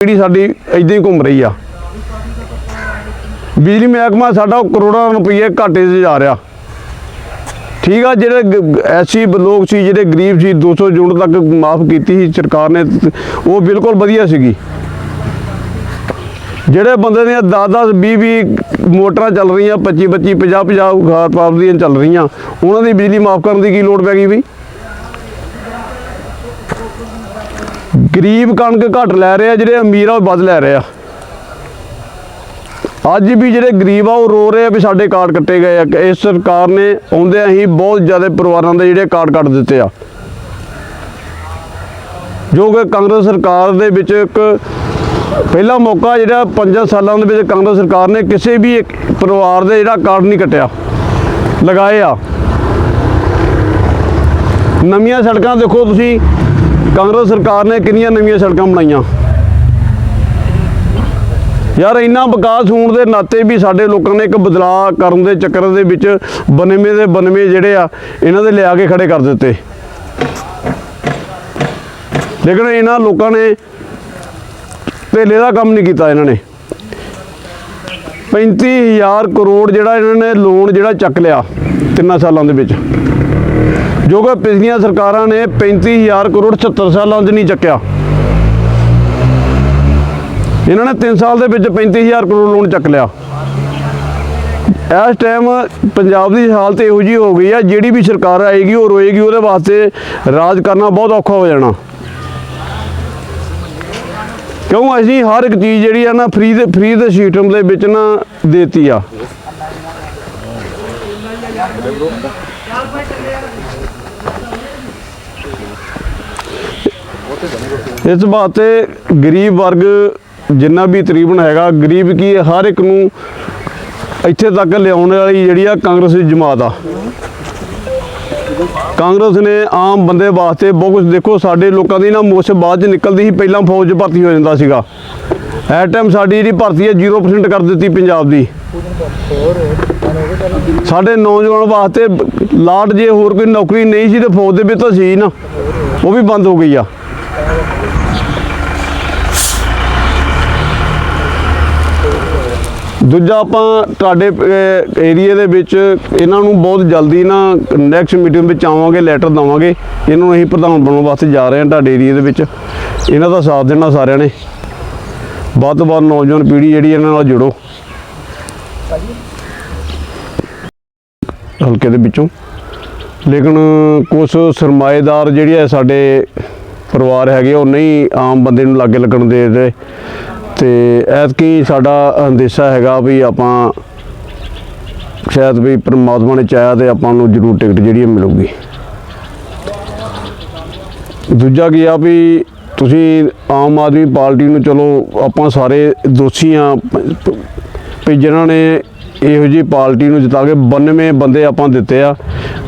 ਜਿਹੜੀ ਸਾਡੀ ਇਦਾਂ ਹੀ ਘੁੰਮ ਰਹੀ ਆ। ਬਿਜਲੀ ਮਹਿਕਮਾ ਸਾਡਾ ਕਰੋੜਾਂ ਰੁਪਏ ਘਾਟੇ 'ਚ ਜਾ ਰਿਹਾ। ਠੀਕ ਆ, ਜਿਹੜੇ ਗ- ਐਸੀ ਲੋਕ ਸੀ, ਜਿਹੜੇ ਗਰੀਬ ਸੀ 200 ਯੂਨਿਟ ਤੱਕ ਮਾਫ ਕੀਤੀ ਸੀ ਸਰਕਾਰ ਨੇ, ਉਹ ਬਿਲਕੁਲ ਵਧੀਆ ਸੀਗੀ। ਜਿਹੜੇ ਬੰਦੇ ਦੀਆਂ 10 10 20 20 ਮੋਟਰਾਂ ਚੱਲ ਰਹੀਆਂ 25 25 50 50 ਖਾਰ ਪਾਪ ਦੀਆਂ ਚੱਲ ਰਹੀਆਂ, ਉਹਨਾਂ ਦੀ ਬਿਜਲੀ ਮਾਫ ਕਰਨ ਦੀ ਕੀ ਲੋੜ ਪੈ ਗਈ ਬਈ? ਗਰੀਬ ਕਣਕ ਘੱਟ ਲੈ ਰਹੇ ਆ, ਜਿਹੜੇ ਅਮੀਰ ਆ, ਉਹ ਵੱਧ ਲੈ ਰਹੇ ਆ। ਅੱਜ ਵੀ ਜਿਹੜੇ ਗਰੀਬ ਆ, ਉਹ ਰੋ ਰਹੇ ਆ ਵੀ ਸਾਡੇ ਕਾਰਡ ਕੱਟੇ ਗਏ ਆ। ਇਸ ਸਰਕਾਰ ਨੇ ਆਉਂਦਿਆਂ ਹੀ ਬਹੁਤ ਜ਼ਿਆਦਾ ਪਰਿਵਾਰਾਂ ਦੇ ਜਿਹੜੇ ਕਾਰਡ ਕੱਟ ਦਿੱਤੇ ਆ। ਜੋ ਕਿ ਕਾਂਗਰਸ ਸਰਕਾਰ ਦੇ ਵਿੱਚ ਇੱਕ ਪਹਿਲਾ ਮੌਕਾ ਜਿਹੜਾ 5 ਸਾਲਾਂ ਦੇ ਵਿੱਚ ਕਾਂਗਰਸ ਸਰਕਾਰ ਨੇ ਕਿਸੇ ਵੀ ਇੱਕ ਪਰਿਵਾਰ ਦੇ ਜਿਹੜਾ ਕਾਰਡ ਨਹੀਂ ਕੱਟਿਆ, ਲਗਾਏ ਆ। ਨਵੀਆਂ ਸੜਕਾਂ ਦੇਖੋ ਤੁਸੀਂ ਕਾਂਗਰਸ ਸਰਕਾਰ ਨੇ ਕਿੰਨੀਆਂ ਨਵੀਆਂ ਸੜਕਾਂ ਬਣਾਈਆਂ? ਯਾਰ ਇੰਨਾ ਵਿਕਾਸ ਹੋਣ ਦੇ ਨਾਤੇ ਵੀ ਸਾਡੇ ਲੋਕਾਂ ਨੇ ਇੱਕ ਬਦਲਾਅ ਕਰਨ ਦੇ ਚੱਕਰ ਦੇ ਵਿੱਚ 92 ਦੇ 92 ਜਿਹੜੇ ਆ, ਇਹਨਾਂ ਦੇ ਲਿਆ ਕੇ ਖੜੇ ਕਰ ਦਿੱਤੇ। ਲੇਕਿਨ ਇਹਨਾਂ ਲੋਕਾਂ ਨੇ ਧੇਲੇ ਦਾ ਕੰਮ ਨਹੀਂ ਕੀਤਾ ਇਹਨਾਂ ਨੇ। 35000 ਕਰੋੜ ਜਿਹੜਾ ਇਹਨਾਂ ਨੇ ਲੋਨ ਜਿਹੜਾ ਚੱਕ ਲਿਆ ਤਿੰਨਾਂ ਸਾਲਾਂ ਦੇ ਵਿੱਚ। ਜੋ ਕਿ ਪਿਛਲੀਆਂ ਸਰਕਾਰਾਂ ਨੇ 35000 ਕਰੋੜ 76 ਸਾਲਾਂ 'ਚ ਨਹੀਂ ਚੱਕਿਆ। ਇਹਨਾਂ ਨੇ 3 ਸਾਲ ਦੇ ਵਿੱਚ 35000 ਕਰੋੜ ਲੋਨ ਚੱਕ ਲਿਆ। ਇਸ ਟਾਈਮ ਪੰਜਾਬ ਦੀ ਹਾਲਤ ਇਹੋ ਜੀ ਹੋ ਗਈ ਆ, ਜਿਹੜੀ ਵੀ ਸਰਕਾਰ ਆਏਗੀ ਉਹ ਰੋਏਗੀ, ਉਹਦੇ ਵਾਸਤੇ ਰਾਜ ਕਰਨਾ ਬਹੁਤ ਔਖਾ ਹੋ ਜਾਣਾ। ਕਿਉਂ? ਅਸੀਂ ਹਰ ਇੱਕ ਚੀਜ਼ ਜਿਹੜੀ ਆ ਨਾ ਫ੍ਰੀ ਦੇ ਫ੍ਰੀ ਦੇ ਸਿਸਟਮ ਦੇ ਵਿੱਚ ਨਾ ਦੇਤੀ ਆ। ਇਸ ਬਾਤੇ ਗਰੀਬ ਵਰਗ ਜਿੰਨਾ ਵੀ ਤਕਰੀਬਨ ਹੈਗਾ, ਗਰੀਬ ਕੀ ਹਰ ਇੱਕ ਨੂੰ ਇੱਥੇ ਤੱਕ ਲਿਆਉਣ ਵਾਲੀ ਜਿਹੜੀ ਆ ਕਾਂਗਰਸ ਦੀ ਜਮਾਤ ਆ। ਕਾਂਗਰਸ ਨੇ ਆਮ ਬੰਦੇ ਵਾਸਤੇ ਬਹੁਤ ਕੁਝ ਦੇਖੋ, ਸਾਡੇ ਲੋਕਾਂ ਦੀ ਨਾ ਮੁੱਛ ਬਾਅਦ ਚ ਨਿਕਲਦੀ ਸੀ, ਪਹਿਲਾਂ ਫੌਜ 'ਚ ਭਰਤੀ ਹੋ ਜਾਂਦਾ ਸੀਗਾ। ਐ ਟਾਈਮ ਸਾਡੀ ਜਿਹੜੀ ਭਰਤੀ ਹੈ 0% ਕਰ ਦਿੱਤੀ ਪੰਜਾਬ ਦੀ। ਸਾਡੇ ਨੌਜਵਾਨ ਵਾਸਤੇ ਲਾਟ ਜੇ ਹੋਰ ਕੋਈ ਨੌਕਰੀ ਨਹੀਂ ਸੀ ਤੇ ਫੌਜ ਦੇ ਵਿੱਚ ਤਾਂ ਸੀ ਨਾ, ਉਹ ਵੀ ਬੰਦ ਹੋ ਗਈ ਆ। ਦੂਜਾ ਆਪਾਂ ਤੁਹਾਡੇ ਏਰੀਆ ਦੇ ਵਿੱਚ ਇਹਨਾਂ ਨੂੰ ਬਹੁਤ ਜਲਦੀ ਨਾ ਨੈਕਸਟ ਮੀਟਿੰਗ ਵਿੱਚ ਆਵਾਂਗੇ ਲੈਟਰ ਦਵਾਂਗੇ। ਇਹਨਾਂ ਨੂੰ ਅਸੀਂ ਪ੍ਰਧਾਨ ਬਣਾਉਣ ਵਾਸਤੇ ਜਾ ਰਹੇ ਹਾਂ ਤੁਹਾਡੇ ਏਰੀਆ ਦੇ ਵਿੱਚ। ਇਹਨਾਂ ਦਾ ਸਾਥ ਦੇਣਾ ਸਾਰਿਆਂ ਨੇ। ਵੱਧ ਤੋਂ ਵੱਧ ਨੌਜਵਾਨ ਪੀੜ੍ਹੀ ਜਿਹੜੀ ਇਹਨਾਂ ਨਾਲ ਜੁੜੋ। ਹਲਕੇ ਦੇ ਵਿੱਚੋਂ। ਲੇਕਿਨ ਕੁਝ ਸਰਮਾਏਦਾਰ ਜਿਹੜੇ ਆ ਸਾਡੇ ਪਰਿਵਾਰ ਹੈਗੇ ਉਹ ਨਹੀਂ ਆਮ ਬੰਦੇ ਨੂੰ ਲਾਗੇ ਲੱਗਣ ਦੇ ਰਹੇ ਤੇ ਐਤਕੀ ਸਾਡਾ ਅੰਦੇਸ਼ਾ ਹੈਗਾ ਵੀ ਆਪਾਂ ਸ਼ਾਇਦ ਵੀ ਪਰਮਾਤਮਾ ਨੇ ਚਾਹਿਆ ਤੇ ਆਪਾਂ ਨੂੰ ਜ਼ਰੂਰ ਟਿਕਟ ਜਿਹੜੀ ਹੈ ਮਿਲੂਗੀ। ਦੂਜਾ ਕੀ ਆ ਵੀ ਤੁਸੀਂ ਆਮ ਆਦਮੀ ਪਾਰਟੀ ਨੂੰ ਚਲੋ ਆਪਾਂ ਸਾਰੇ ਦੋਸ਼ੀ ਆ ਵੀ ਜਿਨ੍ਹਾਂ ਨੇ ਇਹੋ ਜੀ ਪਾਰਟੀ ਨੂੰ ਜਿਤਾ ਕੇ 92 ਬੰਦੇ ਆਪਾਂ ਦਿੱਤੇ ਆ।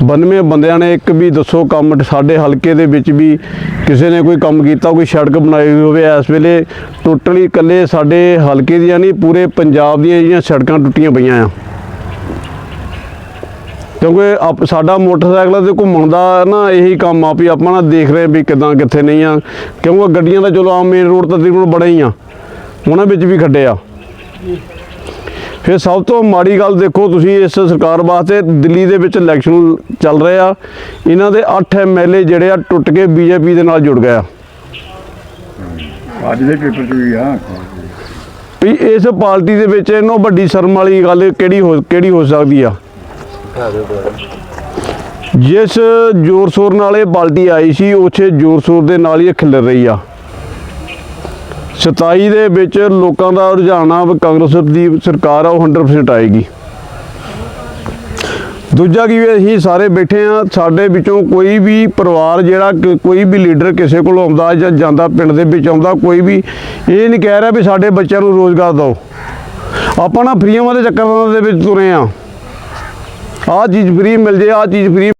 92 ਬੰਦਿਆਂ ਨੇ ਇੱਕ ਵੀ ਦੱਸੋ ਕੰਮ ਸਾਡੇ ਹਲਕੇ ਦੇ ਵਿੱਚ ਵੀ ਕਿਸੇ ਨੇ ਕੋਈ ਕੰਮ ਕੀਤਾ, ਕੋਈ ਸੜਕ ਬਣਾਈ ਹੋਵੇ, ਇਸ ਵੇਲੇ ਟੋਟਲੀ ਇਕੱਲੇ ਸਾਡੇ ਹਲਕੇ ਦੀਆਂ ਨਹੀਂ, ਪੂਰੇ ਪੰਜਾਬ ਦੀਆਂ ਜਿਹੜੀਆਂ ਸੜਕਾਂ ਟੁੱਟੀਆਂ ਪਈਆਂ ਆ। ਕਿਉਂਕਿ ਆਪ ਸਾਡਾ ਮੋਟਰਸਾਈਕਲਾਂ ਤੇ ਘੁੰਮਣ ਦਾ ਨਾ ਇਹੀ ਕੰਮ ਆ ਵੀ ਆਪਾਂ ਨਾ ਦੇਖ ਰਹੇ ਵੀ ਕਿਦਾਂ ਕਿੱਥੇ ਨਹੀਂ ਆ। ਕਿਉਂਕਿ ਗੱਡੀਆਂ ਦਾ ਚਲੋ ਆਮ ਮੇਨ ਰੋਡ ਤਾਂ ਤਕਰੀਬਨ ਬੜਾ ਹੀ ਆ। ਉਹਨਾਂ ਵਿੱਚ ਵੀ ਖੱਡੇ ਆ। ਫਿਰ ਸਭ ਤੋਂ ਮਾੜੀ ਗੱਲ ਦੇਖੋ ਤੁਸੀਂ ਇਸ ਸਰਕਾਰ ਵਾਸਤੇ ਦਿੱਲੀ ਦੇ ਵਿੱਚ ਇਲੈਕਸ਼ਨ ਚੱਲ ਰਹੇ ਆ। ਇਹਨਾਂ ਦੇ 8 ਐਮਐਲਏ ਜਿਹੜੇ ਆ ਟੁੱਟ ਕੇ ਬੀਜੇਪੀ ਦੇ ਨਾਲ ਜੁੜ ਗਏ ਆ। ਅੱਜ ਦੇ ਪੇਪਰ 'ਚ ਵੀ ਆ। ਵੀ ਇਸ ਪਾਰਟੀ ਦੇ ਵਿੱਚ ਇਹਨੋਂ ਵੱਡੀ ਸ਼ਰਮ ਵਾਲੀ ਗੱਲ ਕਿਹੜੀ ਹੋ ਕਿਹੜੀ ਹੋ ਸਕਦੀ ਆ? ਜਿਸ ਜ਼ੋਰ ਸ਼ੋਰ ਨਾਲ ਇਹ ਪਾਰਟੀ ਆਈ ਸੀ ਉਸੇ ਜ਼ੋਰ ਸ਼ੋਰ ਦੇ ਨਾਲ ਹੀ ਖਿਲਰ ਰਹੀ ਆ। 27 ਦੇ ਵਿੱਚ ਲੋਕਾਂ ਦਾ ਰੁਝਾਨ ਆ ਕਾਂਗਰਸ ਦੀ ਸਰਕਾਰ ਆ, ਉਹ 100% ਆਏਗੀ। ਦੂਜਾ ਕੀ ਵੀ, ਅਸੀਂ ਸਾਰੇ ਬੈਠੇ ਆ, ਸਾਡੇ ਵਿੱਚੋਂ ਕੋਈ ਵੀ ਪਰਿਵਾਰ ਜਿਹੜਾ ਕੋਈ ਵੀ ਲੀਡਰ ਕਿਸੇ ਕੋਲ ਆਉਂਦਾ ਜਾਂ ਜਾਂਦਾ ਪਿੰਡ ਦੇ ਵਿੱਚ ਆਉਂਦਾ, ਕੋਈ ਵੀ, ਇਹ ਨਹੀਂ ਕਹਿ ਰਿਹਾ ਵੀ ਸਾਡੇ ਬੱਚਿਆਂ ਨੂੰ ਰੋਜ਼ਗਾਰ ਦਿਓ। ਆਪਾਂ ਨਾ ਫਰੀਆਂ ਦੇ ਚੱਕਰਾਂ ਦੇ ਵਿੱਚ ਤੁਰੇ ਆ। ਆਹ ਚੀਜ਼ ਫਰੀ ਮਿਲ ਜੇ, ਆਹ ਚੀਜ਼ ਫਰੀ